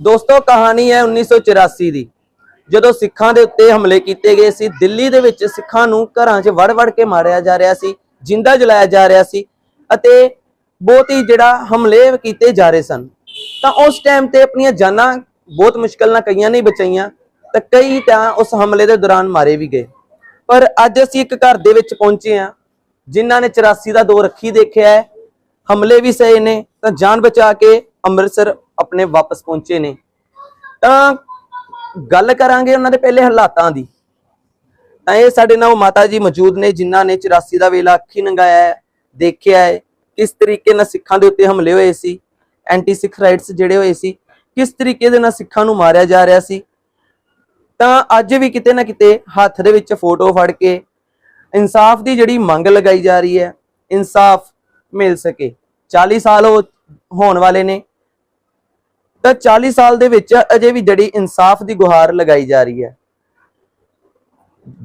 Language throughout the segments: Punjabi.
ਦੋਸਤੋ, ਕਹਾਣੀ ਹੈ 1984 ਦੀ। ਜਦੋਂ ਸਿੱਖਾਂ ਦੇ ਉੱਤੇ ਹਮਲੇ ਕੀਤੇ ਗਏ ਸੀ, ਦਿੱਲੀ ਦੇ ਵਿੱਚ ਸਿੱਖਾਂ ਨੂੰ ਘਰਾਂ 'ਚ ਵੜ-ਵੜ ਕੇ ਮਾਰਿਆ ਜਾ ਰਿਹਾ ਸੀ, ਜਿੰਦਾ ਜਲਾਇਆ ਜਾ ਰਿਹਾ ਸੀ ਅਤੇ ਬਹੁਤ ਹੀ ਜਿਹੜਾ ਹਮਲੇ ਕੀਤੇ ਜਾ ਰਹੇ ਸਨ। ਤਾਂ ਉਸ ਟਾਈਮ ਤੇ ਆਪਣੀਆਂ ਜਾਨਾਂ ਬਹੁਤ ਮੁਸ਼ਕਲ ਨਾਲ ਕਈਆਂ ਨਹੀਂ ਬਚਾਈਆਂ, ਤਾਂ ਕਈ ਤਾਂ ਉਸ ਹਮਲੇ ਦੇ ਦੌਰਾਨ ਮਾਰੇ ਵੀ ਗਏ। ਪਰ ਅੱਜ ਅਸੀਂ ਇੱਕ ਘਰ ਦੇ ਵਿੱਚ ਪਹੁੰਚੇ ਹਾਂ, ਜਿਨ੍ਹਾਂ ਨੇ 84 ਦਾ ਦੋ ਰੱਖੀ ਦੇਖਿਆ ਹੈ। ਹਮਲੇ ਵੀ ਸਹੇ ਨੇ, ਤਾਂ ਜਾਨ ਬਚਾ ਕੇ ਅੰਮ੍ਰਿਤਸਰ ਆਪਣੇ ਵਾਪਸ ਪਹੁੰਚੇ ਨੇ। ਤਾਂ ਗੱਲ ਕਰਾਂਗੇ ਉਹਨਾਂ ਦੇ ਪਹਿਲੇ ਹਾਲਾਤਾਂ ਦੀ। ਤਾਂ ਇਹ ਸਾਡੇ ਨਾਲ ਉਹ ਮਾਤਾ ਜੀ ਮੌਜੂਦ ਨੇ, ਜਿਨ੍ਹਾਂ ਨੇ 84 ਦਾ ਵੇਲਾ ਅੱਖੀ ਨੰਗਾਇਆ ਹੈ, ਦੇਖਿਆ ਹੈ, ਕਿਸ ਤਰੀਕੇ ਨਾਲ ਸਿੱਖਾਂ ਦੇ ਉੱਤੇ ਹਮਲੇ ਹੋਏ ਸੀ ਐਂਟੀ ਸਿੱਖ ਰਾਈਟਸ ਜਿਹੜੇ ਹੋਏ ਸੀ, ਕਿਸ ਤਰੀਕੇ ਦੇ ਨਾਲ ਸਿੱਖਾਂ ਨੂੰ ਮਾਰਿਆ ਜਾ ਰਿਹਾ ਸੀ। ਤਾਂ ਅੱਜ ਵੀ ਕਿਤੇ ਨਾ ਕਿਤੇ ਹੱਥ ਦੇ ਵਿੱਚ ਫੋਟੋ ਫੜ ਕੇ ਇਨਸਾਫ ਦੀ ਜਿਹੜੀ ਮੰਗ ਲਗਾਈ ਜਾ ਰਹੀ ਹੈ, ਇਨਸਾਫ ਮਿਲ ਸਕੇ। 40 ਸਾਲ ਹੋ ਹੋਣ ਵਾਲੇ ਨੇ। ਤਾਂ 40 ਸਾਲ ਦੇ ਵਿੱਚ ਅਜੇ ਵੀ ਜਿਹੜੀ ਇਨਸਾਫ ਦੀ ਗੁਹਾਰ ਲਗਾਈ ਜਾ ਰਹੀ ਹੈ।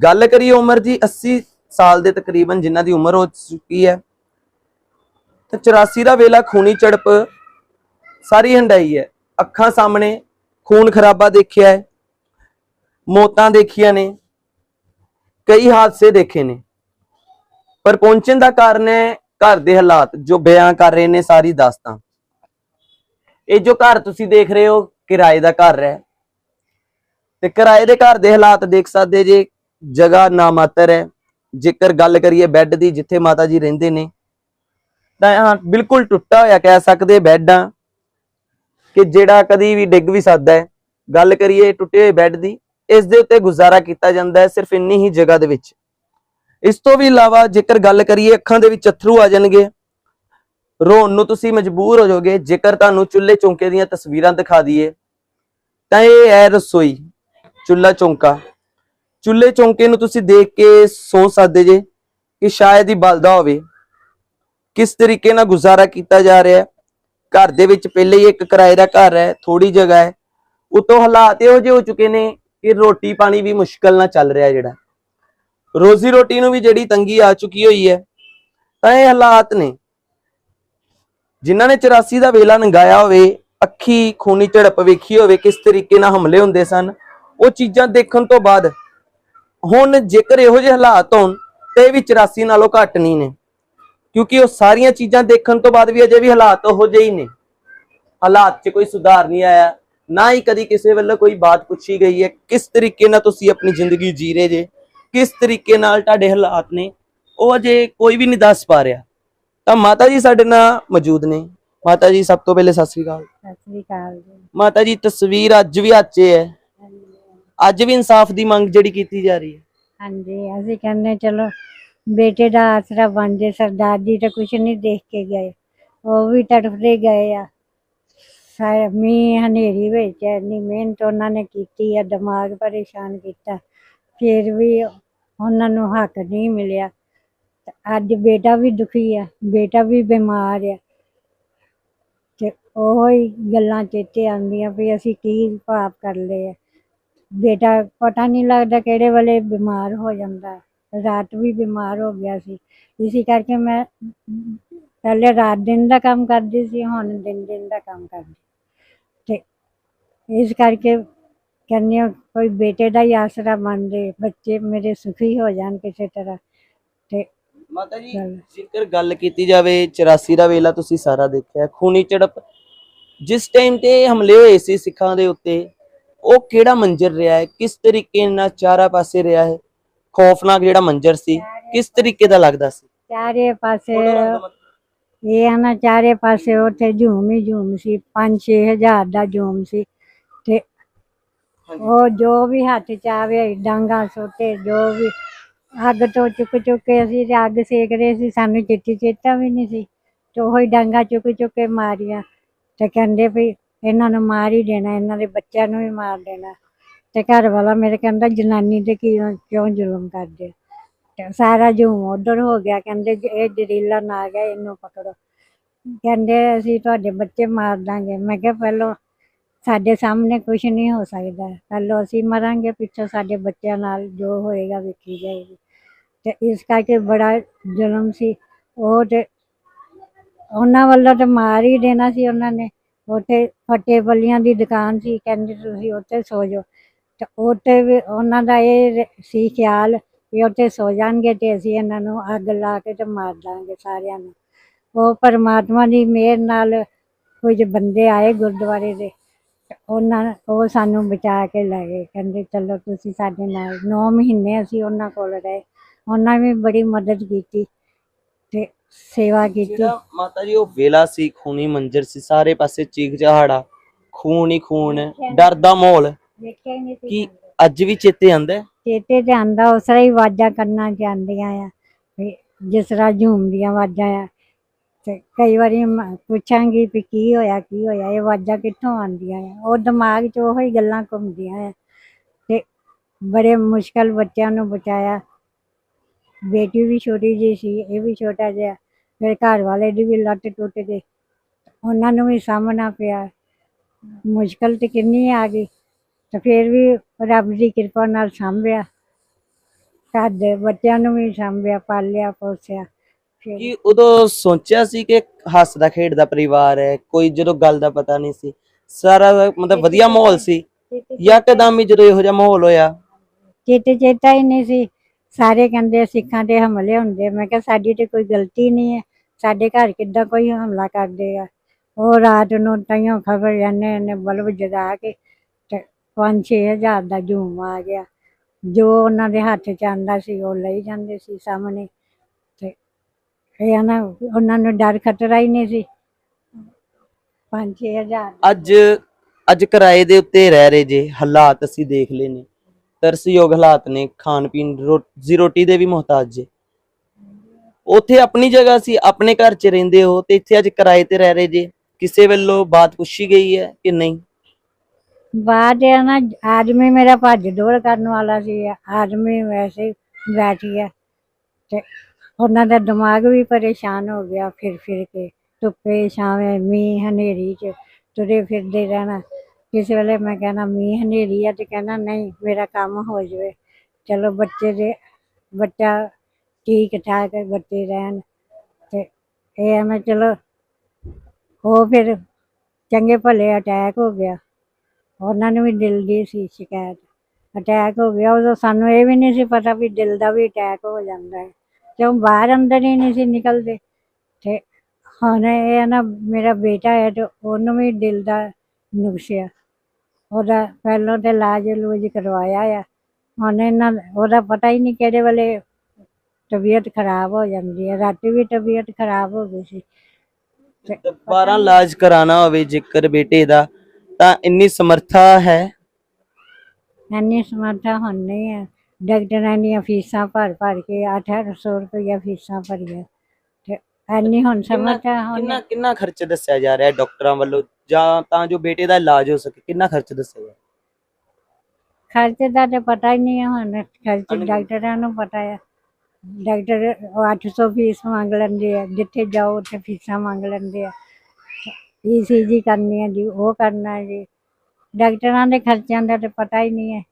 ਗੱਲ ਕਰੀਏ ਉਮਰ ਦੀ 80 ਸਾਲ ਦੇ ਤਕਰੀਬਨ ਜਿਨ੍ਹਾਂ ਦੀ ਉਮਰ ਹੋ ਚੁੱਕੀ ਹੈ, ਤਾਂ 84 ਦਾ ਵੇਲਾ ਖੂਨੀ ਝੜਪ ਸਾਰੀ ਹੰਡਾਈ ਹੈ। ਅੱਖਾਂ ਸਾਹਮਣੇ ਖੂਨ ਖਰਾਬਾ ਦੇਖਿਆ ਹੈ, ਮੌਤਾਂ ਦੇਖੀਆਂ ਨੇ, ਕਈ ਹਾਦਸੇ ਦੇਖੇ ਨੇ। ਪਰ ਪਹੁੰਚਣ ਦਾ ਕਾਰਨ ਹੈ ਘਰ ਦੇ ਹਾਲਾਤ, ਜੋ ਬਿਆਨ ਕਰ ਰਹੇ ਨੇ ਸਾਰੀ ਦਾਸਤਾਨ। ਇਹ ਜੋ ਘਰ ਤੁਸੀਂ ਦੇਖ ਰਹੇ ਹੋ, ਕਿਰਾਏ ਦਾ ਘਰ ਹੈ। ਤੇ ਕਿਰਾਏ ਦੇ ਘਰ ਦੇ ਹਾਲਾਤ ਦੇਖ ਸਕਦੇ ਜੇ, ਜਗ੍ਹਾ ਨਾ ਮਾਤਰ ਹੈ। ਜੇਕਰ ਗੱਲ ਕਰੀਏ ਬੈੱਡ ਦੀ, ਜਿੱਥੇ ਮਾਤਾ ਜੀ ਰਹਿੰਦੇ ਨੇ, ਤਾਂ ਹਾਂ, ਬਿਲਕੁਲ ਟੁੱਟਾ ਹੋਇਆ ਕਹਿ ਸਕਦੇ ਬੈੱਡ ਆ। ਕਿ ਜਿਹੜਾ ਕਦੀ ਵੀ ਡਿੱਗ ਵੀ ਸਕਦਾ ਹੈ। ਗੱਲ ਕਰੀਏ ਟੁੱਟੇ ਹੋਏ ਬੈੱਡ ਦੀ, ਇਸ ਦੇ ਉੱਤੇ ਗੁਜ਼ਾਰਾ ਕੀਤਾ ਜਾਂਦਾ ਹੈ ਸਿਰਫ ਇੰਨੀ ਹੀ ਜਗ੍ਹਾ ਦੇ ਵਿੱਚ। ਇਸ ਤੋਂ ਵੀ ਇਲਾਵਾ ਜੇਕਰ ਗੱਲ ਕਰੀਏ ਅੱਖਾਂ ਦੇ ਵਿੱਚ ਅਥਰੂ ਆ ਜਾਣਗੇ ਰੋਣ ਨੂੰ ਤੁਸੀਂ ਮਜਬੂਰ ਹੋ ਜਾਓਗੇ, ਜੇਕਰ ਤੁਹਾਨੂੰ ਚੁੱਲ੍ਹੇ ਚੌਂਕੇ ਦੀਆਂ ਤਸਵੀਰਾਂ ਦਿਖਾ ਦਈਏ, ਤਾਂ ਇਹ ਹੈ ਰਸੋਈ, ਚੁੱਲ੍ਹਾ ਚੌਂਕਾ। ਚੁੱਲ੍ਹੇ ਚੌਂਕੇ ਨੂੰ ਤੁਸੀਂ ਦੇਖ ਕੇ ਸੋਚ ਸਕਦੇ ਜੇ ਕਿ ਸ਼ਾਇਦ ਹੀ ਬਲਦਾ ਹੋਵੇ, ਕਿਸ ਤਰੀਕੇ ਨਾਲ ਗੁਜ਼ਾਰਾ ਕੀਤਾ ਜਾ ਰਿਹਾ ਹੈ। ਘਰ ਦੇ ਵਿੱਚ ਪਹਿਲੇ ਹੀ ਇੱਕ ਕਿਰਾਏ ਦਾ ਘਰ ਹੈ ਥੋੜੀ ਜਗ੍ਹਾ ਹੈ। ਉਤੋਂ ਹਾਲਾਤ ਇਹੋ ਜਿਹੇ ਹੋ ਚੁੱਕੇ ਨੇ ਕਿ ਰੋਟੀ ਪਾਣੀ ਵੀ ਮੁਸ਼ਕਲ ਨਾਲ ਚੱਲ ਰਿਹਾ ਜਿਹੜਾ। ਰੋਜ਼ੀ ਰੋਟੀ ਨੂੰ ਵੀ ਜਿਹੜੀ ਤੰਗੀ ਆ ਚੁੱਕੀ ਹੋਈ ਹੈ, ਤਾਂ ਇਹ ਹਾਲਾਤ ਨੇ। ਜਿਨ੍ਹਾਂ ਨੇ 84 ਦਾ ਵੇਲਾ ਨੰਗਾਇਆ ਹੋਵੇ, ਅੱਖੀ, ਖੂਨੀ ਝੜਪ ਵੇਖੀ ਹੋਵੇ, ਕਿਸ ਤਰੀਕੇ ਨਾਲ ਹਮਲੇ ਹੁੰਦੇ ਸਨ, ਉਹ ਚੀਜ਼ਾਂ ਦੇਖਣ ਤੋਂ ਬਾਅਦ ਹੁਣ ਜੇਕਰ ਇਹੋ ਜਿਹੇ ਹਾਲਾਤ ਹੋਣ, ਤੇ ਇਹ ਵੀ 84 ਨਾਲੋਂ ਘੱਟ ਨਹੀਂ ਨੇ। ਕਿਉਂਕਿ ਉਹ ਸਾਰੀਆਂ ਚੀਜ਼ਾਂ ਦੇਖਣ ਤੋਂ ਬਾਅਦ ਵੀ ਅਜੇ ਵੀ ਹਾਲਾਤ ਉਹੋ ਜਿਹੇ ਹੀ ਨੇ। ਹਾਲਾਤ 'ਚ ਕੋਈ ਸੁਧਾਰ ਨਹੀਂ ਆਇਆ, ਨਾ ਹੀ ਕਦੀ ਕਿਸੇ ਵੱਲੋਂ ਕੋਈ ਬਾਤ ਪੁੱਛੀ ਗਈ ਹੈ, ਕਿਸ ਤਰੀਕੇ ਨਾਲ ਤੁਸੀਂ ਆਪਣੀ ਜ਼ਿੰਦਗੀ ਜੀ ਰਹੇ ਜੇ, ਕਿਸ ਤਰੀਕੇ ਨਾਲ ਤੁਹਾਡੇ ਹਾਲਾਤ ਨੇ, ਉਹ ਅਜੇ ਕੋਈ ਵੀ ਨਹੀਂ ਦੱਸ ਪਾ ਰਿਹਾ। ਤਾਂ ਮਾਤਾ ਜੀ ਸਾਡੇ ਨਾਲ ਮੌਜੂਦ ਨੇ। ਮਾਤਾ ਜੀ ਸਭ ਤੋਂ ਪਹਿਲੇ ਸਤਿ ਸ੍ਰੀ ਅਕਾਲ। ਸਤਿ ਸ੍ਰੀ ਅਕਾਲ ਜੀ। ਮਾਤਾ ਜੀ ਤਸਵੀਰ ਅੱਜ ਵੀ ਆਚੇ ਹੈ। ਅੱਜ ਵੀ ਇਨਸਾਫ ਦੀ ਮੰਗ ਜਿਹੜੀ ਕੀਤੀ ਜਾ ਰਹੀ ਹੈ। ਹਾਂਜੀ ਅਸੀਂ ਕਹਿੰਦੇ ਚਲੋ ਬੇਟੇ ਦਾ ਆਸਰਾ ਬਣ ਜੇ ਸਰਦਾਰ ਜੀ ਤਾਂ ਕੁਛ ਨਹੀਂ ਦੇਖ ਕੇ ਗਏ। ਉਹ ਵੀ ਤੜਫਦੇ ਗਏ ਆ। ਸਾਰੇ ਮੀਂਹ ਹਨੇਰੀ ਵਿੱਚ ਇੰਨੀ ਮਿਹਨਤ ਉਹਨਾਂ ਨੇ ਕੀਤੀ ਆ ਦਿਮਾਗ ਪਰੇਸ਼ਾਨ ਕੀਤਾ। ਫਿਰ ਵੀ ਉਹਨਾਂ ਨੂੰ ਹੱਕ ਨਹੀਂ ਮਿਲਿਆ। ਤੇ ਅੱਜ ਬੇਟਾ ਵੀ ਦੁਖੀ ਆ, ਬੇਟਾ ਵੀ ਬਿਮਾਰ ਆ। ਤੇ ਉਹ ਹੀ ਗੱਲਾਂ ਚੇਤੇ ਆਉਂਦੀਆਂ ਵੀ ਅਸੀਂ ਕੀ ਪਾਪ ਕਰ ਲਏ ਆ। ਬੇਟਾ ਪਤਾ ਨਹੀਂ ਲੱਗਦਾ ਕਿਹੜੇ ਵੇਲੇ ਬਿਮਾਰ ਹੋ ਜਾਂਦਾ। ਰਾਤ ਵੀ ਬਿਮਾਰ ਹੋ ਗਿਆ ਸੀ। ਇਸੇ ਕਰਕੇ ਮੈਂ ਪਹਿਲੇ ਰਾਤ ਦਿਨ ਦਾ ਕੰਮ ਕਰਦੀ ਸੀ, ਹੁਣ ਦਿਨ ਦਿਨ ਦਾ ਕੰਮ ਕਰਦੀ। ਤੇ ਇਸ ਕਰਕੇ ਕਹਿੰਦੇ ਕੋਈ ਬੇਟੇ ਦਾ ਹੀ ਆਸਰਾ ਬਣ ਜੇ, ਬੱਚੇ ਮੇਰੇ ਸੁਖੀ ਹੋ ਜਾਣ ਕਿਸੇ ਤਰ੍ਹਾਂ। ਮਾਤਾ ਜੀ। ਜੇਕਰ ਗੱਲ ਕੀਤੀ ਜਾਵੇ 84 ਦਾ ਵੇਲਾ ਤੁਸੀਂ ਸਾਰਾ ਦੇਖਿਆ ਖੂਨੀ ਝੜਪ। ਜਿਸ ਟਾਈਮ ਤੇ ਹਮਲੇ ਹੋਏ ਸੀ ਸਿੱਖਾਂ ਦੇ ਉੱਤੇ ਉਹ ਕਿਹੜਾ ਮੰਜ਼ਰ ਰਿਹਾ ਹੈ? ਕਿਸ ਤਰੀਕੇ ਨਾਲ ਚਾਰਾ ਪਾਸੇ ਰਿਹਾ ਹੈ? ਖੌਫਨਾਕ ਜਿਹੜਾ ਮੰਜ਼ਰ ਸੀ ਕਿਸ ਤਰੀਕੇ ਦਾ ਲੱਗਦਾ ਸੀ? ਚਾਰੇ ਪਾਸੇ ਇਹ ਨਾ ਚਾਰੇ ਪਾਸੇ ਉੱਥੇ ਝੂਮ ਹੀ ਝੂਮ ਸੀ 5-6 ਹਜ਼ਾਰ ਦਾ ਝੂਮ ਸੀ ਤੇ ਉਹ ਜੋ ਵੀ ਹੱਥ ਚ ਆਵੇ ਡਾਂਗਾ ਸੋਟੇ ਜੋ ਵੀ ਅੱਗ ਤੋਂ ਚੁੱਕ ਚੁੱਕ ਕੇ ਅਸੀਂ ਤੇ ਅੱਗ ਸੇਕ ਰਹੇ ਸੀ, ਸਾਨੂੰ ਚਿੱਠੀ ਚੇਤਾ ਵੀ ਨਹੀਂ ਸੀ ਤੇ ਉਹ ਹੀ ਡਾਂਗਾ ਚੁੱਕ ਚੁੱਕ ਕੇ ਮਾਰੀਆਂ ਤੇ ਕਹਿੰਦੇ ਵੀ ਇਹਨਾਂ ਨੂੰ ਮਾਰ ਹੀ ਦੇਣਾ, ਇਹਨਾਂ ਦੇ ਬੱਚਿਆਂ ਨੂੰ ਵੀ ਮਾਰ ਦੇਣਾ ਤੇ ਘਰ ਵਾਲਾ ਮੇਰੇ ਕਹਿੰਦਾ, ਜਨਾਨੀ ਤੇ ਕਿਉਂ ਕਿਉਂ ਜ਼ੁਲਮ ਕਰਦੇ ਤੇ ਸਾਰਾ ਜੂਮ ਉਧਰ ਹੋ ਗਿਆ, ਕਹਿੰਦੇ ਇਹ ਜ਼ਰੀਲਾ ਨਾ ਗਿਆ, ਇਹਨੂੰ ਪਕੜੋ। ਕਹਿੰਦੇ ਅਸੀਂ ਤੁਹਾਡੇ ਬੱਚੇ ਮਾਰ ਦਾਂਗੇ। ਮੈਂ ਕਿਹਾ, ਪਹਿਲਾਂ ਸਾਡੇ ਸਾਹਮਣੇ ਕੁਝ ਨਹੀਂ ਹੋ ਸਕਦਾ। ਪਹਿਲਾਂ ਅਸੀਂ ਮਰਾਂਗੇ, ਪਿੱਛੋਂ ਸਾਡੇ ਬੱਚਿਆਂ ਨਾਲ ਜੋ ਹੋਏਗਾ ਵੇਖੀ ਜਾਏਗੀ। ਤੇ ਇਸ ਕਰਕੇ ਬੜਾ ਜ਼ੁਲਮ ਸੀ। ਉਹ ਤੇ ਉਹਨਾਂ ਵੱਲੋਂ ਤੇ ਮਾਰ ਹੀ ਦੇਣਾ ਸੀ ਉਹਨਾਂ ਨੇ। ਉੱਥੇ ਫੱਟੇ ਬੱਲੀਆਂ ਦੀ ਦੁਕਾਨ ਸੀ, ਕਹਿੰਦੇ ਤੁਸੀਂ ਉੱਥੇ ਸੋ ਜਾਓ। ਤੇ ਉੱਥੇ ਵੀ ਉਹਨਾਂ ਦਾ ਇਹ ਸੀ ਖਿਆਲ ਵੀ ਉੱਥੇ ਸੋ ਜਾਣਗੇ ਤੇ ਅਸੀਂ ਇਹਨਾਂ ਨੂੰ ਅੱਗ ਲਾ ਕੇ ਤੇ ਮਾਰ ਦਾਂਗੇ ਸਾਰਿਆਂ ਨੂੰ। ਉਹ ਪਰਮਾਤਮਾ ਦੀ ਮਿਹਰ ਨਾਲ ਕੁਝ ਬੰਦੇ ਆਏ ਗੁਰਦੁਆਰੇ ਦੇ। ਉਹਨਾਂ ਉਹ ਸਾਨੂੰ ਬਚਾ ਕੇ ਲੈ ਗਏ। ਕਹਿੰਦੇ ਚਲੋ ਤੁਸੀਂ ਸਾਡੇ ਨਾਲ 9 ਮਹੀਨੇ ਅਸੀਂ ਉਹਨਾਂ ਕੋਲ ਰਹੇ। ਉਹਨਾਂ ਵੀ ਬੜੀ ਮਦਦ ਕੀਤੀ ਤੇ ਸੇਵਾ ਕੀਤੀ। ਜਿਹੜਾ ਮਾਤਾ ਜੀ ਉਹ ਵੇਲਾ ਸੀ ਖੂਨੀ ਮੰਜ਼ਰ ਸੀ ਸਾਰੇ ਪਾਸੇ ਚੀਖ ਚਹਾੜਾ ਖੂਨ ਹੀ ਖੂਨ ਡਰ ਦਾ ਮਾਹੌਲ। ਦੇਖਿਆ ਹੀ ਨਹੀਂ ਸੀ ਕੀ ਅੱਜ ਵੀ ਚੇਤੇ ਆਂਦਾ ਹੈ? ਚੇਤੇ ਤੇ ਆਂਦਾ ਉਸ ਤਰ੍ਹਾਂ ਹੀ ਆਵਾਜ਼ਾਂ ਕੰਨਾਂ 'ਚ ਆਉਂਦੀਆਂ ਆ ਵੀ ਜਿਸ ਤਰ੍ਹਾਂ ਝੂਮਦੀਆਂ ਆਵਾਜ਼ਾਂ ਆ। ਤੇ ਕਈ ਵਾਰੀ ਮ- ਪੁੱਛਾਂਗੀ ਵੀ ਕੀ ਹੋਇਆ ਕੀ ਹੋਇਆ, ਇਹ ਆਵਾਜ਼ਾਂ ਕਿੱਥੋਂ ਆਉਂਦੀਆਂ ਆ? ਉਹ ਦਿਮਾਗ 'ਚ ਉਹੀ ਗੱਲਾਂ ਘੁੰਮਦੀਆਂ ਆ। ਤੇ ਬੜੇ ਮੁਸ਼ਕਲ ਬੱਚਿਆਂ ਨੂੰ ਬਚਾਇਆ। ਬੇਟੀ ਵੀ ਛੋਟੀ ਜਿਹੀ ਸੀ, ਇਹ ਵੀ ਛੋਟਾ ਜਿਹਾ। ਮੇਰੇ ਘਰ ਵਾਲੇ ਦੀ ਵੀ ਲੱਤ ਟੁੱਟ ਗਈ। ਉਹਨਾਂ ਨੂੰ ਵੀ ਸਾਹਮਣਾ ਪਿਆ। ਮੁਸ਼ਕਲ ਤੇ ਕਿੰਨੀ ਆ ਗਈ। ਤੇ ਫਿਰ ਵੀ ਰੱਬ ਦੀ ਕਿਰਪਾ ਨਾਲ ਸਾਂਭਿਆ। ਘਰ ਦੇ ਬੱਚਿਆਂ ਨੂੰ ਵੀ ਸਾਂਭਿਆ, ਪਾਲਿਆ, ਪੋਸਿਆ। ਕੀ ਉਦੋਂ ਸੋਚਿਆ ਸੀ ਕਿ ਹੱਸਦਾ ਖੇਡਦਾ ਪਰਿਵਾਰ ਹੈ ਕੋਈ ਜਦੋਂ ਗੱਲ ਦਾ ਪਤਾ ਨਹੀਂ ਸੀ। ਸਾਰਾ ਮਤਲਬ ਵਧੀਆ ਮਾਹੌਲ ਸੀ। ਜਾਂ ਕਦਮ ਹੀ ਜਦੋਂ ਇਹੋ ਜਿਹਾ ਮਾਹੌਲ ਹੋਇਆ। ਚੇਤੇ ਚੇਤਾ ਹੀ ਨਹੀਂ ਸੀ। ਸਾਰੇ ਕਹਿੰਦੇ ਸਿੱਖਾਂ ਤੇ ਹਮਲੇ ਹੁੰਦੇ। ਮੈਂ ਕਿਹਾ ਸਾਡੀ ਤੇ ਕੋਈ ਗਲਤੀ ਨਹੀਂ ਹੈ। ਸਾਡੇ ਘਰ ਕਿੱਦਾਂ ਕੋਈ ਹਮਲਾ ਕਰ ਦੇਗਾ ਉਹ ਰਾਤ ਨੂੰ ਤਾਈਓ ਖਬਰ ਜਾਂਦੇ ਨੇ ਬਲਬ ਜਗਾ ਕੇ ਤੇ 5-6000 ਦਾ ਝੂਮ ਆ ਗਿਆ। ਜੋ ਉਹਨਾਂ ਦੇ ਹੱਥ ਚ ਆਂਦਾ ਸੀ ਉਹ ਲਈ ਜਾਂਦੇ ਸੀ ਸਾਹਮਣੇ। ਇਹ ਨਾ ਉਹਨਾਂ ਨੂੰ ਡਰ ਖਤਰਾ ਹੀ ਨਹੀਂ ਸੀ। 5-6000 ਅੱਜ ਅੱਜ ਕਿਰਾਏ ਦੇ ਉੱਤੇ ਰਹਿ ਰਹੇ ਜੇ ਹਾਲਾਤ ਅਸੀਂ ਦੇਖ ਲਏ ਨੇ। ਤਰਸਯੋਗ ਹਾਲਾਤ ਨੇ ਖਾਣ ਪੀਣ ਰੋਜ਼ੀ ਰੋਟੀ ਦੇ ਵੀ ਮੁਹਤਾਜ ਜੇ। ਉੱਥੇ ਆਪਣੀ ਜਗ੍ਹਾ ਸੀ ਆਪਣੇ ਘਰ 'ਚ ਰਹਿੰਦੇ ਹੋ ਤੇ ਇੱਥੇ ਅੱਜ ਕਿਰਾਏ ਤੇ ਰਹਿ ਰਹੇ ਜੇ। ਕਿਸੇ ਵੱਲੋਂ ਬਾਤ ਪੁੱਛੀ ਗਈ ਹੈ ਕਿ ਨਹੀਂ? ਬਾਅਦ ਇਹ ਨਾ ਆਦਮੀ ਮੇਰਾ ਭੱਜ ਦੌੜ ਕਰਨ ਵਾਲਾ ਸੀ ਆਦਮੀ ਵੈਸੇ ਹੀ ਬੈਠ ਗਿਆ ਤੇ ਉਹਨਾਂ ਦਾ ਦਿਮਾਗ ਵੀ ਪਰੇਸ਼ਾਨ ਹੋ ਗਿਆ, ਫਿਰ ਫਿਰ ਕੇ ਧੁੱਪੇ ਛਾਵੇਂ ਮੀਂਹ ਹਨੇਰੀ ਚ ਤੁਰੇ ਫਿਰਦੇ ਰਹਿਣਾ। ਕਿਸੇ ਵੇਲੇ ਮੈਂ ਕਹਿਣਾ, ਮੀਂਹ ਹਨੇਰੀ ਆ ਤੇ ਕਹਿਣਾ, ਨਹੀਂ, ਮੇਰਾ ਕੰਮ ਹੋ ਜਾਵੇ। ਚਲੋ ਬੱਚੇ ਦੇ, ਬੱਚਾ ਠੀਕ ਠਾਕ ਬੱਚੇ ਰਹਿਣ ਤੇ ਇਹ ਆ ਮੈਂ ਚਲੋ ਉਹ ਫਿਰ ਚੰਗੇ ਭਲੇ ਅਟੈਕ ਹੋ ਗਿਆ। ਉਹਨਾਂ ਨੂੰ ਵੀ ਦਿਲ ਦੀ ਸੀ ਸ਼ਿਕਾਇਤ। ਅਟੈਕ ਹੋ ਗਿਆ, ਉਦੋਂ ਸਾਨੂੰ ਇਹ ਵੀ ਨਹੀਂ ਸੀ ਪਤਾ ਵੀ ਦਿਲ ਦਾ ਵੀ ਅਟੈਕ ਹੋ ਜਾਂਦਾ ਹੈ। ਕਿਉਂ ਬਾਹਰ ਅੰਦਰ ਹੀ ਨਹੀਂ ਸੀ ਨਿਕਲਦੇ ਤੇ ਹੁਣ ਇਹ ਹੈ ਨਾ ਮੇਰਾ ਬੇਟਾ ਹੈ ਤੇ ਉਹਨੂੰ ਵੀ ਦਿਲ ਦਾ ਨੁਕਸ ਆ। ਉਹਦਾ ਪਹਿਲਾਂ ਤੇ ਇਲਾਜ ਲੂਜ ਕਰਵਾਇਆ ਆ। ਹੁਣ ਇਹਨਾਂ ਉਹਦਾ ਪਤਾ ਹੀ ਨਹੀਂ ਕਿਹੜੇ ਵੇਲੇ ਤਬੀਅਤ ਖਰਾਬ ਹੋ ਜਾਂਦੀ ਹੈ ਰਾਤੀ ਵੀ ਤਬੀਅਤ ਖਰਾਬ ਹੋ ਗਈ ਸੀ। ਤੇ ਦੁਬਾਰਾ ਇਲਾਜ ਕਰਾਣਾ ਹੋਵੇ ਜੇਕਰ ਬੇਟੇ ਦਾ ਤਾਂ ਇੰਨੀ ਸਮਰੱਥਾ ਹੈ? ਇੰਨੀ ਸਮਰੱਥਾ ਹੁਣ ਨਹੀਂ ਹੈ ਡਾਕਟਰਾਂ ਦੀਆਂ ਫੀਸਾਂ ਭਰ ਭਰ ਕੇ 800 ਰੁਪਇਆ ਫੀਸਾਂ ਭਰੀਆਂ। ਤੇ ਇੰਨੀ ਹੁਣ ਸਮਰੱਥਾ ਹੁਣ ਕਿੰਨਾ ਕਿੰਨਾ ਖਰਚ ਦੱਸਿਆ ਜਾ ਰਿਹਾ ਹੈ ਡਾਕਟਰਾਂ ਵੱਲੋਂ? ਜਾਂ ਤਾਂ ਜੋ ਬੇਟੇ ਦਾ ਇਲਾਜ ਹੋ ਸਕੇ ਕਿੰਨਾ ਖਰਚ ਦੱਸਿਆ ਜਾ ਖਰਚੇ ਦਾ ਤੇ ਪਤਾ ਹੀ ਨਹੀਂ ਹੈ ਹੁਣ ਖਰਚ ਡਾਕਟਰਾਂ ਨੂੰ ਪਤਾ ਹੈ ਡਾਕਟਰ ਉਹ 800 ਫੀਸ ਮੰਗ ਲੈਂਦੇ ਆ ਜਿੱਥੇ ਜਾਓ ਉੱਥੇ ਫੀਸਾਂ ਮੰਗ ਲੈਂਦੇ ਆ। ਈਸੀਜੀ ਕਰਨੀ ਹੈ ਜੀ ਉਹ ਕਰਨਾ ਹੈ ਜੀ। ਡਾਕਟਰਾਂ ਦੇ ਖਰਚਿਆਂ ਦਾ ਤੇ ਪਤਾ ਹੀ ਨਹੀਂ ਹੈ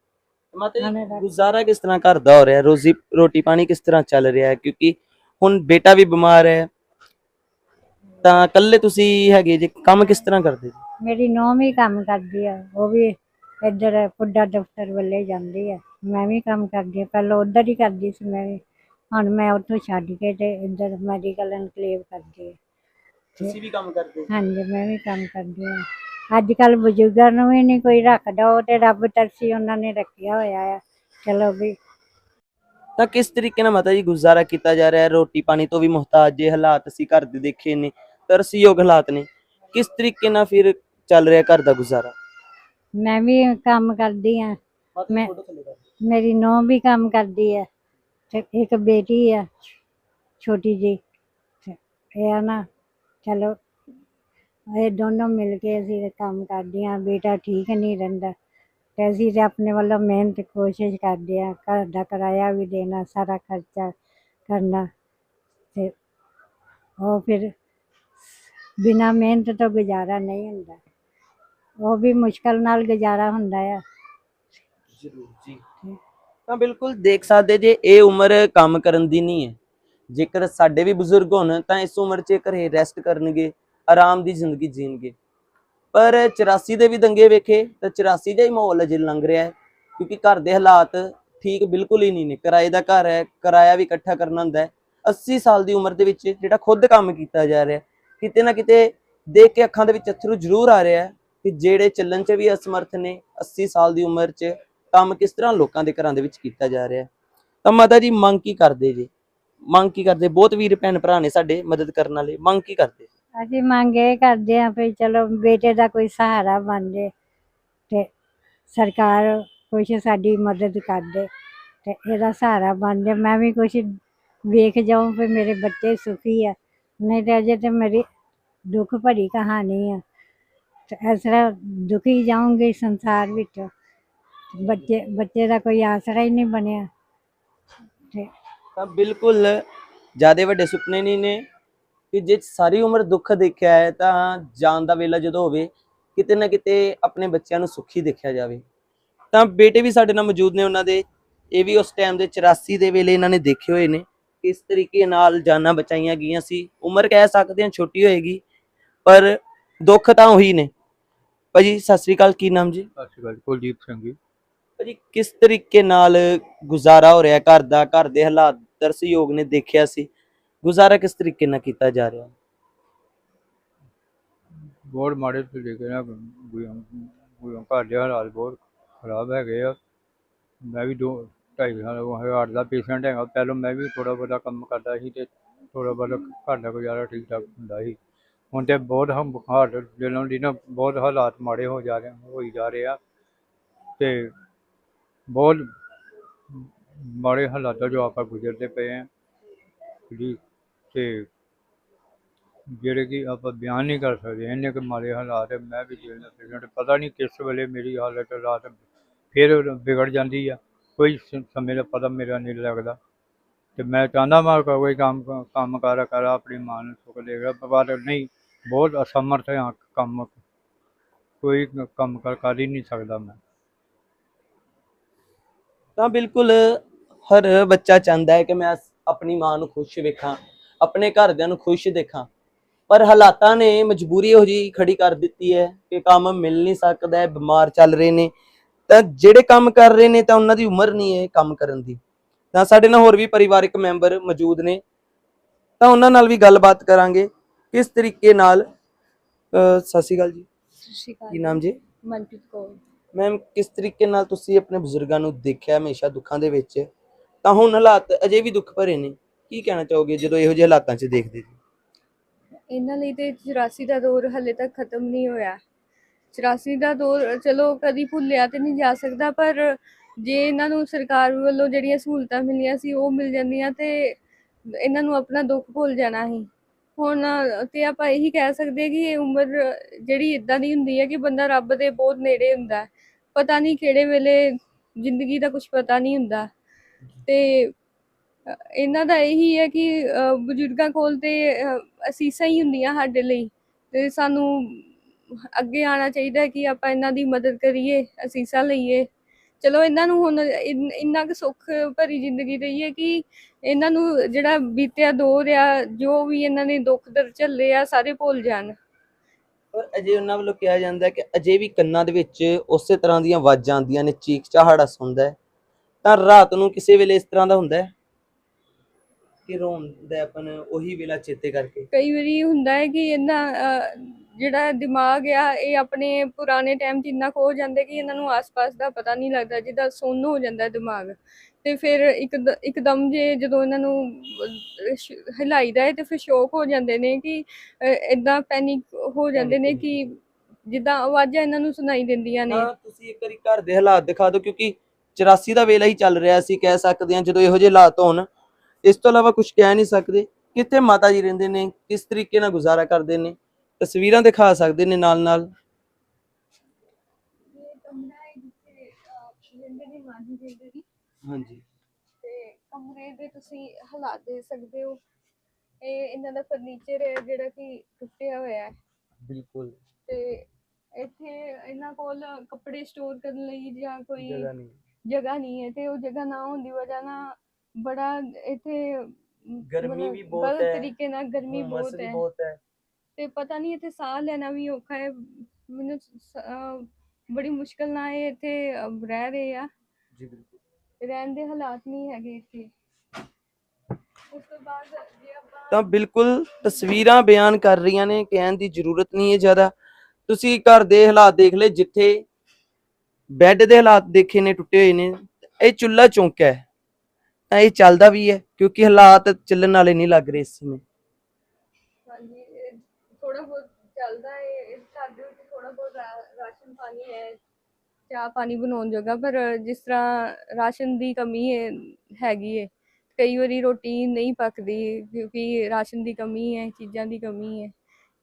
ਮਾਤਾ ਜੀ। ਗੁਜ਼ਾਰਾ ਕਿਸ ਤਰ੍ਹਾਂ ਘਰ ਦਾ ਹੋ ਰਿਹਾ? ਰੋਜ਼ੀ ਰੋਟੀ ਪਾਣੀ ਕਿਸ ਤਰ੍ਹਾਂ ਚੱਲ ਰਿਹਾ ਹੈ? ਕਿਉਂਕਿ ਹੁਣ ਬੇਟਾ ਵੀ ਬਿਮਾਰ ਹੈ। ਤਾਂ ਇਕੱਲੇ ਤੁਸੀਂ ਹੈਗੇ ਜੇ ਕੰਮ ਕਿਸ ਤਰ੍ਹਾਂ ਕਰਦੇ ਜੀ? ਮੇਰੀ ਨੂੰਹ ਵੀ ਕੰਮ ਕਰਦੀ ਆ ਉਹ ਵੀ ਇੱਧਰ ਪੁੱਡਾ ਦਫ਼ਤਰ ਵੱਲੇ ਜਾਂਦੀ ਆ। ਮੈਂ ਵੀ ਕੰਮ ਕਰਦੀ ਆ ਪਹਿਲਾਂ ਉੱਧਰ ਹੀ ਕਰਦੀ ਸੀ ਮੈਂ ਵੀ। ਹੁਣ ਮੈਂ ਉੱਥੋਂ ਛੱਡ ਕੇ ਤੇ ਇੱਧਰ ਮੈਡੀਕਲ ਐਨਕਲੇਵ ਕਰਦੀ ਆ। ਤੁਸੀਂ ਵੀ ਕੰਮ ਕਰਦੇ ਹਾਂਜੀ ਮੈਂ ਵੀ ਕੰਮ ਕਰਦੀ ਆ। ਅੱਜ ਕੱਲ ਬਜ਼ੁਰਗਾਂ ਨੂੰ ਵੀ ਨਹੀਂ ਕੋਈ ਰੱਖਦਾ ਉਹ ਤੇ ਰੱਬ ਤਰਸੀ ਉਹਨਾਂ ਨੇ ਰੱਖਿਆ ਹੋਇਆ ਆ। ਚਲੋ ਵੀ। ਤਾਂ ਕਿਸ ਤਰੀਕੇ ਨਾਲ ਮਾਤਾ ਜੀ ਗੁਜ਼ਾਰਾ ਕੀਤਾ ਜਾ ਰਿਹਾ? ਹੈ ਰੋਟੀ ਪਾਣੀ ਤੋਂ ਵੀ ਮੁਹਤਾਜ ਜੇ ਹਾਲਾਤ ਅਸੀਂ ਘਰ ਦੇ ਦੇਖੇ ਨੇ ਤਰਸਯੋਗ ਹਾਲਾਤ ਨੇ। ਕਿਸ ਤਰੀਕੇ ਨਾਲ ਫਿਰ ਚੱਲ ਰਿਹਾ ਘਰ ਦਾ ਗੁਜ਼ਾਰਾ? ਮੈਂ ਵੀ ਕੰਮ ਕਰਦੀ ਆ। ਮੈਂ- ਮੇਰੀ ਨੂੰਹ ਵੀ ਕੰਮ ਕਰਦੀ ਤੇ ਇੱਕ ਬੇਟੀ ਆ ਛੋਟੀ ਜੀ ਇਹ ਆ ਨਾ ਚਲੋ। ਇਹ ਦੋਨੋਂ ਮਿਲ ਕੇ ਅਸੀਂ ਕੰਮ ਕਰਦੀਆਂ ਬੇਟਾ ਠੀਕ ਨਹੀਂ ਰਹਿੰਦਾ ਤੇ ਅਸੀਂ ਤੇ ਆਪਣੇ ਵੱਲੋਂ ਮਿਹਨਤ ਕੋਸ਼ਿਸ਼ ਕਰਦੇ ਆ ਘਰ ਦਾ ਕਿਰਾਇਆ ਵੀ ਦੇਣਾ, ਸਾਰਾ ਖਰਚਾ ਕਰਨਾ ਤੇ ਉਹ ਫਿਰ ਬਿਨਾ ਮਿਹਨਤ ਤੋਂ ਗੁਜ਼ਾਰਾ ਨਹੀਂ ਹੁੰਦਾ। ਉਹ ਵੀ ਮੁਸ਼ਕਲ ਨਾਲ ਗੁਜ਼ਾਰਾ ਹੁੰਦਾ ਆ। ਜ਼ਰੂਰ ਜੀ। ਤਾਂ ਬਿਲਕੁਲ ਦੇਖ ਸਕਦੇ ਜੇ ਇਹ ਉਮਰ ਕੰਮ ਕਰਨ ਦੀ ਨਹੀਂ ਹੈ। ਜੇਕਰ ਸਾਡੇ ਵੀ ਬਜ਼ੁਰਗ ਹੋਣ ਤਾਂ ਇਸ ਉਮਰ 'ਚ ਘਰੇ ਰੈਸਟ ਕਰਨਗੇ। ਆਰਾਮ ਦੀ ਜ਼ਿੰਦਗੀ ਜੀਣਗੇ। ਪਰ 84 ਦੇ ਵੀ ਦੰਗੇ ਵੇਖੇ, ਤਾਂ 84 ਦਾ ਹੀ ਮਾਹੌਲ ਅਜੇ ਲੰਘ ਰਿਹਾ ਹੈ, ਕਿਉਂਕਿ ਘਰ ਦੇ ਹਾਲਾਤ ਠੀਕ ਬਿਲਕੁਲ ਹੀ ਨਹੀਂ ਨੇ। ਕਿਰਾਏ ਦਾ ਘਰ ਹੈ, ਕਿਰਾਇਆ ਵੀ ਇਕੱਠਾ ਕਰਨਾ ਹੁੰਦਾ ਹੈ। 80 ਸਾਲ ਦੀ ਉਮਰ ਦੇ ਵਿੱਚ ਜਿਹੜਾ ਖੁਦ ਕੰਮ ਕੀਤਾ ਜਾ ਰਿਹਾ, ਕਿਤੇ ਨਾ ਕਿਤੇ ਦੇਖ ਕੇ ਅੱਖਾਂ ਦੇ ਵਿੱਚ ਅਥਰੂ ਜ਼ਰੂਰ ਆ ਰਿਹਾ ਹੈ ਕਿ ਜਿਹੜੇ ਚੱਲਣ 'ਚ ਵੀ ਅਸਮਰਥ ਨੇ 80 ਸਾਲ ਦੀ ਉਮਰ 'ਚ ਕੰਮ ਕਿਸ ਤਰ੍ਹਾਂ ਲੋਕਾਂ ਦੇ ਘਰਾਂ ਦੇ ਵਿੱਚ ਕੀਤਾ ਜਾ ਰਿਹਾ ਤਾਂ ਮਾਤਾ ਜੀ, ਮੰਗ ਕੀ ਕਰਦੇ ਜੀ? ਮੰਗ ਕੀ ਕਰਦੇ? ਬਹੁਤ ਵੀਰ ਭੈਣ ਭਰਾ ਨੇ ਸਾਡੇ ਮਦਦ ਕਰਨ ਵਾਲੇ, ਮੰਗ ਕੀ ਕਰਦੇ? ਅਸੀਂ ਮੰਗ ਇਹ ਕਰਦੇ ਹਾਂ ਵੀ ਚਲੋ ਬੇਟੇ ਦਾ ਕੋਈ ਸਹਾਰਾ ਬਣ ਜੇ ਤੇ ਸਰਕਾਰ ਕੁਛ ਸਾਡੀ ਮਦਦ ਕਰ ਦੇ ਤੇ ਇਹਦਾ ਸਹਾਰਾ ਬਣ ਜੇ। ਮੈਂ ਵੀ ਕੁਛ ਵੇਖ ਜਾਉਂ ਵੀ ਮੇਰੇ ਬੱਚੇ ਸੁਖੀ ਆ। ਨਹੀਂ ਤੇ ਅਜੇ ਤੇ ਮੇਰੀ ਦੁੱਖ ਭਰੀ ਕਹਾਣੀ ਆ। ਤੇ ਇਸ ਤਰ੍ਹਾਂ ਦੁਖੀ ਜਾਊਂਗੀ ਸੰਸਾਰ ਵਿੱਚ। ਬੱਚੇ ਬੱਚੇ ਦਾ ਕੋਈ ਆਸਰਾ ਹੀ ਨਹੀਂ ਬਣਿਆ। ਤੇ ਤਾਂ ਬਿਲਕੁਲ ਜਿਆਦੇ ਵੱਡੇ ਸੁਪਨੇ ਨਹੀਂ ਨੇ। ਕਿ ਜੇ ਸਾਰੀ ਉਮਰ ਦੁੱਖ ਦੇਖਿਆ ਹੈ ਤਾਂ ਜਾਨ ਦਾ ਵੇਲਾ ਜਦੋਂ ਹੋਵੇ ਕਿਤੇ ਨਾ ਕਿਤੇ ਆਪਣੇ ਬੱਚਿਆਂ ਨੂੰ ਸੁਖੀ ਦੇਖਿਆ ਜਾਵੇ। ਤਾਂ ਬੇਟੇ ਵੀ ਸਾਡੇ ਨਾਲ ਮੌਜੂਦ ਨੇ ਉਹਨਾਂ ਦੇ। ਇਹ ਵੀ ਉਸ ਟਾਈਮ ਦੇ 84 ਦੇ ਵੇਲੇ ਇਹਨਾਂ ਨੇ ਦੇਖੇ ਹੋਏ ਨੇ ਕਿਸ ਤਰੀਕੇ ਨਾਲ ਜਾਨਾਂ ਬਚਾਈਆਂ ਗਈਆਂ ਸੀ। ਉਮਰ ਕਹਿ ਸਕਦੇ ਹਾਂ ਛੋਟੀ ਹੋਏਗੀ ਪਰ ਦੁੱਖ ਤਾਂ ਉਹੀ ਨੇ। ਭਾਜੀ ਸਤਿ ਸ੍ਰੀ ਅਕਾਲ ਕੀ ਨਾਮ ਜੀ? ਸਤਿ ਸ਼੍ਰੀ ਅਕਾਲ ਕੁਲਦੀਪ ਸਿੰਘ ਜੀ। ਭਾਜੀ ਕਿਸ ਤਰੀਕੇ ਨਾਲ ਗੁਜ਼ਾਰਾ ਹੋ ਰਿਹਾ? ਘਰ ਦਾ ਘਰ ਦੇ ਹਾਲਾਤ ਤਰਸਯੋਗ ਨੇ ਦੇਖਿਆ ਸੀ। ਗੁਜ਼ਾਰਾ ਕਿਸ ਤਰੀਕੇ ਨਾਲ ਕੀਤਾ ਜਾ ਰਿਹਾ? ਬਹੁਤ ਮਾੜੇ ਤਰੀਕੇ ਨਾਲ ਗੁਜ਼ਾਰਾ ਘਰ ਦੇ ਹਾਲਾਤ ਬਹੁਤ ਖਰਾਬ ਹੈਗੇ ਆ। ਮੈਂ ਵੀ ਦੋ ਢਾਈ ਸਾਲ ਹਾਰਟ ਦਾ ਪੇਸ਼ੈਂਟ ਹੈਗਾ। ਪਹਿਲਾਂ ਮੈਂ ਵੀ ਥੋੜਾ ਬਹੁਤਾ ਕੰਮ ਕਰਦਾ ਸੀ ਤੇ ਥੋੜਾ ਬਹੁਤਾ ਘਰ ਦਾ ਗੁਜ਼ਾਰਾ ਠੀਕ ਠਾਕ ਹੁੰਦਾ ਸੀ। ਹੁਣ ਤੇ ਬਹੁਤ ਹਮ ਹਾਰਟ ਦਿਨੋਂ ਦਿਨ ਬਹੁਤ ਹਾਲਾਤ ਮਾੜੇ ਹੋ ਜਾ ਰਹੇ, ਹੋਈ ਜਾ ਰਹੇ ਆ। ਤੇ ਬਹੁਤ ਮਾੜੇ ਹਾਲਾਤਾਂ ਜੋ ਆਪਾਂ ਗੁਜ਼ਰਦੇ ਪਏ ਆ। ਜੀ। ਤੇ ਜਿਹੜੇ ਕਿ ਆਪਾਂ ਬਿਆਨ ਨਹੀਂ ਕਰ ਸਕਦੇ, ਇੰਨੇ ਕੁ ਮਾੜੇ ਹਾਲਾਤ ਹੈ ਮੈਂ ਵੀ ਜੇਲ੍ਹ ਦਾ ਪੇਸ਼ੈਂਟ ਪਤਾ ਨਹੀਂ ਕਿਸ ਵੇਲੇ ਮੇਰੀ ਹਾਲਤ ਰਾਤ ਫਿਰ ਵਿਗੜ ਜਾਂਦੀ ਆ, ਕੋਈ ਸਮੇਂ ਦਾ ਪਤਾ ਮੇਰਾ ਨਹੀਂ ਲੱਗਦਾ। ਤੇ ਮੈਂ ਚਾਹੁੰਦਾ ਮੈਂ ਕੋਈ ਕੰਮ ਕੰਮ ਕਾਰ, ਕਰ, ਆਪਣੀ ਮਾਂ ਨੂੰ ਸੁੱਖ ਦੇਗਾ ਪਰ ਨਹੀਂ, ਬਹੁਤ ਅਸਮਰਥ ਹਾਂ ਕੰਮ। ਕੋਈ ਕੰਮ ਕਰ ਕਰ ਹੀ ਨਹੀਂ ਸਕਦਾ ਮੈਂ। ਤਾਂ ਬਿਲਕੁਲ ਹਰ ਬੱਚਾ ਚਾਹੁੰਦਾ ਹੈ ਕਿ ਮੈਂ ਆਪਣੀ ਮਾਂ ਨੂੰ ਖੁਸ਼ ਵੇਖਾਂ। ਆਪਣੇ ਘਰਦਿਆਂ ਨੂੰ ਖੁਸ਼ ਦੇਖਾਂ। ਪਰ ਹਾਲਾਤਾਂ ਨੇ ਮਜਬੂਰੀ ਇਹੋ ਜਿਹੀ ਖੜੀ ਕਰ ਦਿੱਤੀ ਹੈ ਕਿ ਕੰਮ ਮਿਲ ਨਹੀਂ ਸਕਦਾ ਹੈ ਬਿਮਾਰ ਚੱਲ ਰਹੇ ਨੇ। ਤਾਂ ਜਿਹੜੇ ਕੰਮ ਕਰ ਰਹੇ ਨੇ ਤਾਂ ਉਹਨਾਂ ਦੀ ਉਮਰ ਨਹੀਂ ਹੈ ਕੰਮ ਕਰਨ ਦੀ। ਤਾਂ ਸਾਡੇ ਨਾਲ ਹੋਰ ਵੀ ਪਰਿਵਾਰਕ ਮੈਂਬਰ ਮੌਜੂਦ ਨੇ। ਤਾਂ ਉਹਨਾਂ ਨਾਲ ਵੀ ਗੱਲਬਾਤ ਕਰਾਂਗੇ। ਕਿਸ ਤਰੀਕੇ ਨਾਲ ਅਹ ਸਤਿ ਸ਼੍ਰੀ ਅਕਾਲ ਜੀ। ਸਤਿ ਸ਼੍ਰੀ ਕੀ ਅਕਾਲ ਨਾਮ ਜੀ? ਮਨਪ੍ਰੀਤ ਕੌਰ। ਮੈਮ ਕਿਸ ਤਰੀਕੇ ਨਾਲ ਤੁਸੀਂ ਆਪਣੇ ਬਜ਼ੁਰਗਾਂ ਨੂੰ ਦੇਖਿਆ ਹਮੇਸ਼ਾ ਦੁੱਖਾਂ ਦੇ ਵਿੱਚ? ਤਾਂ ਹੁਣ ਹਾਲਾਤ ਅਜੇ ਵੀ ਦੁੱਖ ਭਰੇ ਨੇ। ਕੀ ਕਹਿਣਾ ਚਾਹੋਗੇ ਜਦੋਂ ਇਹੋ ਜਿਹੇ ਹਾਲਾਤਾਂ 'ਚ ਦੇਖਦੇ ਜੀ? ਇਹਨਾਂ ਲਈ ਤੇ 84 ਦਾ ਦੌਰ ਹਲੇ ਤੱਕ ਖਤਮ ਨਹੀਂ ਹੋਇਆ। 84 ਦਾ ਦੌਰ ਚਲੋ ਕਦੀ ਭੁੱਲਿਆ ਤੇ ਨਹੀਂ ਜਾ ਸਕਦਾ, ਪਰ ਜੇ ਇਹਨਾਂ ਨੂੰ ਸਰਕਾਰ ਵੱਲੋਂ ਜਿਹੜੀਆਂ ਸਹੂਲਤਾਂ ਮਿਲੀਆਂ ਸੀ ਉਹ ਮਿਲ ਜਾਂਦੀਆਂ ਤੇ ਇਹਨਾਂ ਨੂੰ ਆਪਣਾ ਦੁੱਖ ਭੁੱਲ ਜਾਣਾ ਸੀ। ਹੁਣ ਤੇ ਆਪਾਂ ਇਹੀ ਕਹਿ ਸਕਦੇ ਕਿ ਇਹ ਉਮਰ ਜਿਹੜੀ ਇਦਾਂ ਦੀ ਹੁੰਦੀ ਹੈ ਕਿ ਬੰਦਾ ਰੱਬ ਦੇ ਬਹੁਤ ਨੇੜੇ ਹੁੰਦਾ। ਪਤਾ ਨਹੀਂ ਕਿਹੜੇ ਵੇਲੇ ਜ਼ਿੰਦਗੀ ਦਾ ਕੁਝ ਪਤਾ ਨਹੀਂ ਹੁੰਦਾ। ਤੇ ਇਹਨਾਂ ਦਾ ਇਹੀ ਹੈ ਕਿ ਬਜ਼ੁਰਗਾਂ ਕੋਲ ਤੇ ਅਸੀਸਾਂ ਹੀ ਹੁੰਦੀਆਂ ਸਾਡੇ ਲਈ ਤੇ ਸਾਨੂੰ ਅੱਗੇ ਆਉਣਾ ਚਾਹੀਦਾ ਕਿ ਆਪਾਂ ਇਹਨਾਂ ਦੀ ਮਦਦ ਕਰੀਏ, ਅਸੀਸਾਂ ਲਈਏ। ਚਲੋ ਇਹਨਾਂ ਨੂੰ ਹੁਣ ਇੰਨਾ ਕੁ ਸੁੱਖ ਭਰੀ ਜ਼ਿੰਦਗੀ ਦਈਏ ਕਿ ਇਹਨਾਂ ਨੂੰ ਜਿਹੜਾ ਬੀਤਿਆ ਦੌਰ ਆ, ਜੋ ਵੀ ਇਹਨਾਂ ਨੇ ਦੁੱਖ ਦਰ ਝੱਲੇ ਆ, ਸਾਰੇ ਭੁੱਲ ਜਾਣ। ਪਰ ਅਜੇ ਉਹਨਾਂ ਵੱਲੋਂ ਕਿਹਾ ਜਾਂਦਾ ਕਿ ਅਜੇ ਵੀ ਕੰਨਾਂ ਦੇ ਵਿੱਚ ਉਸੇ ਤਰ੍ਹਾਂ ਦੀਆਂ ਆਵਾਜ਼ਾਂ ਆਉਂਦੀਆਂ ਨੇ ਚੀਖ ਚਹਾੜਾ ਸੁਣਦਾ ਤਾਂ ਰਾਤ ਨੂੰ ਕਿਸੇ ਵੇਲੇ ਇਸ ਤਰ੍ਹਾਂ ਦਾ ਹੁੰਦਾ ਹੈ? ਕਿ ਰੋਂਦਾ ਹੈ ਆਪਨ ਉਹੀ ਵੇਲਾ ਚੇਤੇ ਕਰਕੇ। ਕਈ ਵਾਰੀ ਹੁੰਦਾ ਹੈ ਕਿ ਇਹਨਾਂ ਜਿਹੜਾ ਦਿਮਾਗ ਆ ਇਹ ਆਪਣੇ ਪੁਰਾਣੇ ਟਾਈਮ 'ਚ ਇੰਨਾ ਖੋ ਜਾਂਦੇ ਕਿ ਇਹਨਾਂ ਨੂੰ ਆਸ-ਪਾਸ ਦਾ ਪਤਾ ਨਹੀਂ ਲੱਗਦਾ ਜਿੱਦਾਂ ਸੁੰਨ ਹੋ ਜਾਂਦਾ ਹੈ ਦਿਮਾਗ। ਤੇ ਫਿਰ ਇੱਕ ਇੱਕਦਮ ਜੇ ਜਦੋਂ ਇਹਨਾਂ ਨੂੰ ਸ਼- ਹਿਲਾਈਦਾ ਹੈ ਤੇ ਫਿਰ ਸ਼ੌਕ ਹੋ ਜਾਂਦੇ ਨੇ ਕਿ ਇਦਾਂ ਪੈਨਿਕ ਹੋ ਜਾਂਦੇ ਨੇ ਕਿ ਜਿੱਦਾਂ ਆਵਾਜ਼ਾਂ ਇਹਨਾਂ ਨੂੰ ਸੁਣਾਈ ਦਿੰਦੀਆਂ ਨੇ। ਤਾਂ ਤੁਸੀਂ ਇੱਕ ਵਾਰੀ ਘਰ ਦੇ ਹਾਲਾਤ ਦਿਖਾ ਦਿਓ ਕਿਉਂਕਿ 84 ਦਾ ਵੇਲਾ ਹੀ ਚੱਲ ਰਿਹਾ ਸੀ ਕਹਿ ਸਕਦੇ ਹਾਂ ਜਦੋਂ ਇਹੋ ਜਿਹੇ ਹਾਲਾਤ ਹੋਣ ਇਸ ਤੋਂ ਇਲਾਵਾ ਕੁਝ ਕਹਿ ਨਹੀਂ ਸਕਦੇ ਕਿੱਥੇ ਮਾਤਾ ਜੀ ਰਹਿੰਦੇ ਨੇ ਕਿਸ ਤਰੀਕੇ ਨਾਲ ਗੁਜ਼ਾਰਾ ਕਰਦੇ ਨੇ ਤਸਵੀਰਾਂ ਦਿਖਾ ਸਕਦੇ ਨੇ ਨਾਲ ਨਾਲ ਹਾਂਜੀ। ਤੇ ਕਮਰੇ ਦੇ ਤੁਸੀਂ ਹਾਲਾਤ ਦੇ ਸਕਦੇ ਹੋ। ਇਹ ਇਹਨਾਂ ਦਾ ਫਰਨੀਚਰ ਹੈ ਜਿਹੜਾ ਕਿ ਟੁੱਟਿਆ ਹੋਇਆ ਹੈ। ਬਿਲਕੁਲ। ਤੇ ਇੱਥੇ ਇਹਨਾਂ ਕੋਲ ਕੱਪੜੇ ਸਟੋਰ ਕਰਨ ਲਈ ਜਾਂ ਕੋਈ ਜਗ੍ਹਾ ਨਹੀਂ। ਜਗ੍ਹਾ ਨਹੀਂ ਹੈ ਤੇ ਉਹ ਜਗ੍ਹਾ ਨਾ ਹੋਣ ਦੀ ਵਜ੍ਹਾ ਨਾਲ ਬੜਾ ਇੱਥੇ ਗਰਮੀ ਵੀ ਬਹੁਤ ਗਲਤ ਹੈ, ਤਰੀਕੇ ਨਾਲ ਗਰਮੀ ਬਹੁਤ ਹੈ ਬਹੁਤ ਹੈ ਤੇ ਪਤਾ ਨਹੀਂ ਇੱਥੇ ਸਾਹ ਲੈਣਾ ਵੀ ਔਖਾ ਹੈ ਮੈਨੂੰ ਅਹ ਬੜੀ ਮੁਸ਼ਕਲ ਨਾਲ ਇਹ ਇੱਥੇ ਅਹ ਰਹਿ ਰਹੇ ਆ ਜੀ ਬਿਲਕੁਲ ਰਹਿਣ ਦੇ ਹਾਲਾਤ ਨਹੀਂ ਹੈਗੇ ਇੱਥੇ ਉਸ ਤੋਂ ਬਾਅਦ ਜੇ ਆਪਾਂ ਤਾਂ ਬਿਲਕੁਲ ਤਸਵੀਰਾਂ ਬਿਆਨ ਕਰ ਰਹੀਆਂ ਨੇ ਕਹਿਣ ਦੀ ਜ਼ਰੂਰਤ ਨਹੀਂ ਹੈ ਜ਼ਿਆਦਾ ਤੁਸੀਂ ਘਰ ਦੇ ਹਾਲਾਤ ਦੇਖ ਲਏ ਜਿੱਥੇ ਬੈੱਡ ਦੇ ਹਾਲਾਤ ਦੇਖੇ ਨੇ ਟੁੱਟੇ ਹੋਏ ਨੇ ਇਹ ਚੁੱਲਾ ਚੌਂਕਾ ਹੈ ਤਾਂ ਇਹ ਚੱਲਦਾ ਵੀ ਹੈ, ਕਿਉਂਕਿ ਹਾਲਾਤ ਚੱਲਣ ਵਾਲੇ ਨਹੀਂ ਲੱਗ ਰਹੇ ਇਸ ਸਮੇਂ। ਹਾਂਜੀ ਥੋੜਾ ਬਹੁਤ ਚੱਲਦਾ ਹੈ ਘਰ ਦੇ ਵਿੱਚ ਥੋੜਾ ਬਹੁਤ ਰਾਸ਼ਨ ਪਾਣੀ ਹੈ, ਚਾਹ ਪਾਣੀ ਬਣਾਉਣ ਜੋਗਾ, ਪਰ ਜਿਸ ਤਰ੍ਹਾਂ ਰਾਸ਼ਨ ਦੀ ਕਮੀ ਹੈ, ਹੈਗੀ ਹੈ, ਕਈ ਵਾਰੀ ਰੋਟੀ ਨਹੀਂ ਪੱਕਦੀ, ਕਿਉਂਕਿ ਰਾਸ਼ਨ ਦੀ ਕਮੀ ਹੈ, ਚੀਜ਼ਾਂ ਦੀ ਕਮੀ ਹੈ,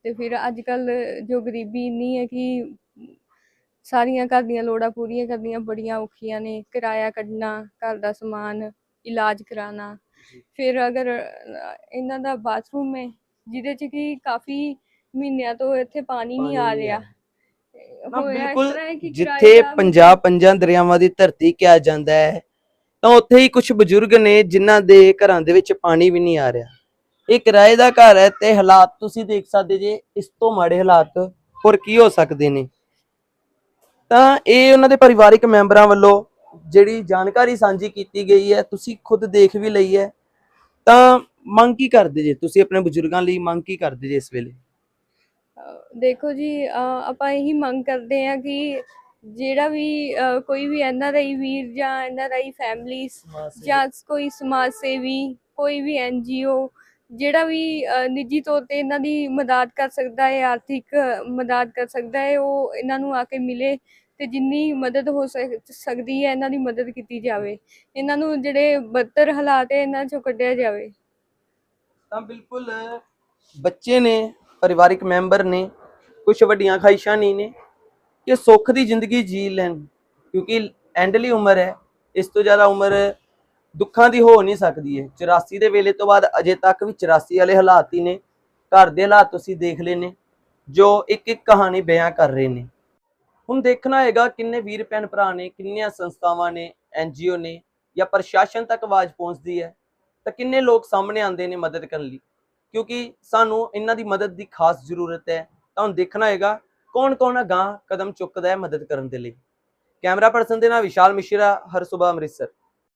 ਤੇ ਫਿਰ ਅੱਜ ਕੱਲ ਜੋ ਗਰੀਬੀ ਇੰਨੀ ਹੈ ਕਿ ਸਾਰੀਆਂ ਘਰ ਦੀਆਂ ਲੋੜਾਂ ਪੂਰੀਆਂ ਕਰਨੀਆਂ ਬੜੀਆਂ ਔਖੀਆਂ ਨੇ, ਕਿਰਾਇਆ ਕੱਢਣਾ, ਘਰ ਦਾ ਸਮਾਨ ਇਲਾਜ ਕਰਾਉਣਾ ਫਿਰ ਅਗਰ ਇਹਨਾਂ ਦਾ ਬਾਥਰੂਮ ਹੈ ਜਿਹਦੇ ਚ ਕਿ ਕਾਫੀ ਮਹੀਨਿਆਂ ਤੋਂ ਇੱਥੇ ਪਾਣੀ ਨਹੀਂ ਆ ਰਿਹਾ। ਤੇ ਨਾ ਹੋਇਆ ਇਸ ਬਿਲਕੁਲ ਤਰ੍ਹਾਂ ਹੈ ਕਿ ਜਿੱਥੇ ਕਿਰਾਏ ਦਾ ਪੰਜਾਬ ਪੰਜਾਂ ਦਰਿਆਵਾਂ ਦੀ ਧਰਤੀ ਕਿਹਾ ਜਾਂਦਾ ਹੈ ਤਾਂ ਉੱਥੇ ਹੀ ਕੁਝ ਬਜ਼ੁਰਗ ਨੇ ਜਿਨ੍ਹਾਂ ਦੇ ਘਰਾਂ ਦੇ ਵਿੱਚ ਪਾਣੀ ਵੀ ਨਹੀਂ ਆ ਰਿਹਾ। ਇਹ ਕਿਰਾਏ ਦਾ ਘਰ ਹੈ ਤੇ ਹਾਲਾਤ ਤੁਸੀਂ ਦੇਖ ਸਕਦੇ ਜੇ ਇਸ ਤੋਂ ਮਾੜੇ ਹਾਲਾਤ ਹੋਰ ਕੀ ਹੋ ਸਕਦੇ ਨੇ। ਤਾਂ ਇਹ ਉਹਨਾਂ ਦੇ ਪਰਿਵਾਰਿਕ ਮੈਂਬਰਾਂ ਵੱਲੋਂ ਜਿਹੜੀ ਜਾਣਕਾਰੀ ਸਾਂਝੀ ਕੀਤੀ ਗਈ ਹੈ ਤੁਸੀਂ ਖੁਦ ਦੇਖ ਵੀ ਲਈ ਹੈ ਤਾਂ ਮੰਗ ਕੀ ਕਰਦੇ ਜੇ? ਤੁਸੀਂ ਆਪਣੇ ਬਜ਼ੁਰਗਾਂ ਲਈ ਮੰਗ ਕੀ ਕਰਦੇ ਜੇ ਇਸ ਵੇਲੇ? ਦੇਖੋ ਜੀ ਆਪਾਂ ਇਹੀ ਮੰਗ ਕਰਦੇ ਆ ਕਿ ਜਿਹੜਾ ਵੀ ਕੋਈ ਵੀ ਐਨਆਰਆਈ ਵੀਰ ਜਾਂ ਐਨਆਰਆਈ ਫੈਮਲੀਜ਼ ਜਾਂ ਕੋਈ ਸਮਾਜ ਸੇਵੀ ਕੋਈ ਵੀ ਐਨਜੀਓ ਜਿਹੜਾ ਵੀ ਨਿੱਜੀ ਤੌਰ ਤੇ ਇਹਨਾਂ ਦੀ ਮਦਦ ਕਰ ਸਕਦਾ ਹੈ ਆਰਥਿਕ ਮਦਦ ਕਰ ਸਕਦਾ ਹੈ ਉਹ ਇਹਨਾਂ ਨੂੰ ਆ ਕੇ ਮਿਲੇ ਤੇ ਜਿੰਨੀ ਮਦਦ ਹੋ ਸਕ- ਸਕਦੀ ਹੈ, ਇਹਨਾਂ ਦੀ ਮਦਦ ਕੀਤੀ ਜਾਵੇ। ਇਹਨਾਂ ਨੂੰ ਜਿਹੜੇ ਬਦਤਰ ਹਾਲਾਤ ਹੈ, ਇਹਨਾਂ ਚੋਂ ਕੱਢਿਆ ਜਾਵੇ। ਤਾਂ ਬਿਲਕੁਲ ਬੱਚੇ ਨੇ, ਪਰਿਵਾਰਿਕ ਮੈਂਬਰ ਨੇ ਕੁਝ ਵੱਡੀਆਂ ਖਾਹਿਸ਼ਾਂ ਨਹੀਂ ਨੇ ਕਿ ਸੁੱਖ ਦੀ ਜ਼ਿੰਦਗੀ ਜੀ ਲੈਣ। ਕਿਉਂਕਿ ਐਂਡਲੀ ਉਮਰ ਹੈ, ਇਸ ਤੋਂ ਜ਼ਿਆਦਾ ਉਮਰ ਦੁੱਖਾਂ ਦੀ ਹੋ ਨਹੀਂ ਸਕਦੀ ਹੈ। 84 ਦੇ ਵੇਲੇ ਤੋਂ ਬਾਅਦ ਅਜੇ ਤੱਕ ਵੀ 84 ਵਾਲੇ ਹਾਲਾਤ ਹੀ ਨੇ। ਘਰ ਦੇ ਹਾਲਾਤ ਤੁਸੀਂ ਦੇਖ ਲਏ ਨੇ, ਜੋ ਇੱਕ ਇੱਕ ਕਹਾਣੀ ਬਿਆਨ ਕਰ ਰਹੇ ਨੇ। ਹੁਣ ਦੇਖਣਾ ਹੈਗਾ ਕਿੰਨੇ ਵੀਰ ਭੈਣ ਭਰਾ ਨੇ, ਕਿੰਨੀਆਂ ਸੰਸਥਾਵਾਂ ਨੇ ਐਨਜੀਓ ਨੇ ਜਾਂ ਪ੍ਰਸ਼ਾਸਨ ਤੱਕ ਆਵਾਜ਼ ਪਹੁੰਚਦੀ ਹੈ, ਤਾਂ ਕਿੰਨੇ ਲੋਕ ਸਾਹਮਣੇ ਆਉਂਦੇ ਨੇ ਮਦਦ ਕਰਨ ਲਈ? ਕਿਉਂਕਿ ਸਾਨੂੰ ਇਹਨਾਂ ਦੀ ਮਦਦ ਦੀ ਖਾਸ ਜ਼ਰੂਰਤ ਹੈ, ਤਾਂ ਹੁਣ ਦੇਖਣਾ ਹੈਗਾ ਕੌਣ ਕੌਣ ਅਗਾਂਹ ਕਦਮ ਚੁੱਕਦਾ ਹੈ ਮਦਦ ਕਰਨ ਦੇ ਲਈ। ਕੈਮਰਾ ਪਰਸਨ ਦੇ ਨਾਲ ਵਿਸ਼ਾਲ ਮਿਸ਼ਰਾ, ਹਰ ਸੁਬਹ ਅੰਮ੍ਰਿਤਸਰ।